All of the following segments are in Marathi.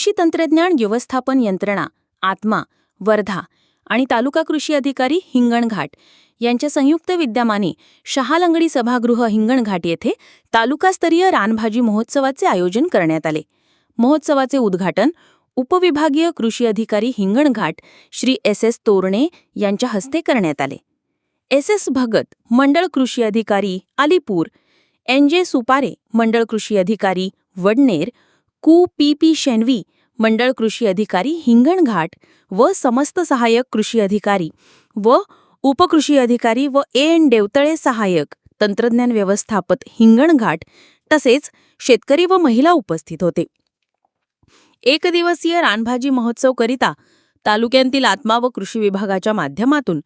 कृषी तंत्रज्ञान व्यवस्थापन यंत्रणा आत्मा वर्धा आणि तालुका कृषी अधिकारी हिंगणघाट यांच्या संयुक्त विद्यमाने शहालंगडी सभागृह हिंगणघाट येथे तालुकास्तरीय रानभाजी महोत्सवाचे आयोजन करण्यात आले. महोत्सवाचे उद्घाटन उपविभागीय कृषी अधिकारी हिंगणघाट श्री एस एस तोरणे यांच्या हस्ते करण्यात आले. एस एस भगत मंडळ कृषी अधिकारी अलीपूर एन जे सुपारे मंडळ कृषी अधिकारी वडनेर कु पी पी शेणवी मंडळ कृषी अधिकारी हिंगणघाट व समस्त सहाय्यक कृषी अधिकारी व उपकृषी अधिकारी व ए एन देवतळे सहाय्यक तंत्रज्ञान व्यवस्थापत हिंगणघाट तसेच शेतकरी व महिला उपस्थित होते. एक दिवसीय रानभाजी महोत्सव करिता तालुक्यांतील आत्मा व कृषी विभागाच्या माध्यमातून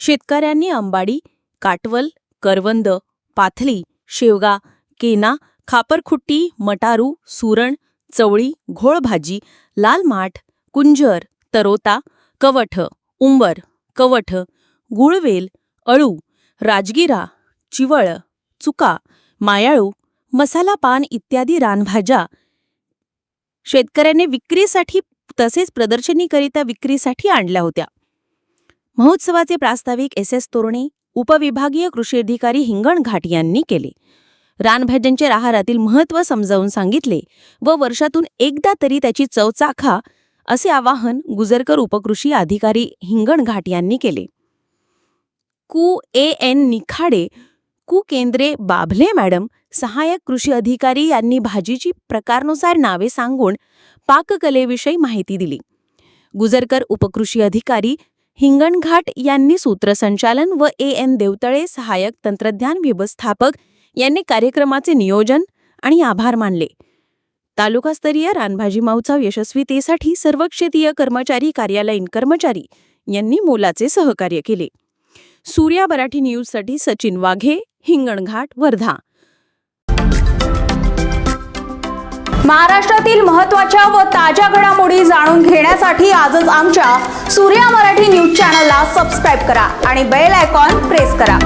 शेतकऱ्यांनी अंबाडी काटवल करवंद पाथली शेवगा केना खापरखुट्टी मटारू सुरण चवळी घोळभाजी लाल माठ कुंजर तरोता कवठ उंबर कवठ गुळवेल अळू राजगिरा चिवळ चुका मायाळू मसाला पान इत्यादी रानभाज्या शेतकऱ्याने विक्रीसाठी तसेच प्रदर्शनीकरिता विक्रीसाठी आणल्या होत्या. महोत्सवाचे प्रास्ताविक एस एस तोरणे उपविभागीय कृषी अधिकारी हिंगणघाट यांनी केले. रानभाज्यांच्या आहारातील महत्त्व समजावून सांगितले व वर्षातून एकदा तरी त्याची चव चाखा असे आवाहन गुजरकर उपकृषी अधिकारी हिंगणघाट यांनी केले. कु. ए. एन. निखाडे कु. केंद्रे बाभले मॅडम सहाय्यक कृषी अधिकारी यांनी भाजीची प्रकारनुसार नावे सांगून पाककलेविषयी माहिती दिली. गुजरकर उपकृषी अधिकारी हिंगणघाट यांनी सूत्रसंचालन व ए. एन. देवतळे सहाय्यक तंत्रज्ञान व्यवस्थापक यांनी कार्यक्रमाचे नियोजन आणि आभार मानले. तालुकास्तरीय रानभाजी माऊचा यशस्वीतेसाठी सर्व क्षेत्रीय कर्मचारी कार्यालयीन कर्मचारी यांनी मोलाचे सहकार्य केले. सूर्या मराठी न्यूजसाठी सचिन वाघे हिंगणघाट वर्धा. महाराष्ट्रातील महत्त्वाच्या व ताज्या घडामोडी जाणून घेण्यासाठी आजच आमच्या सूर्या मराठी न्यूज चॅनलला सबस्क्राईब करा आणि बेल आयकॉन प्रेस करा.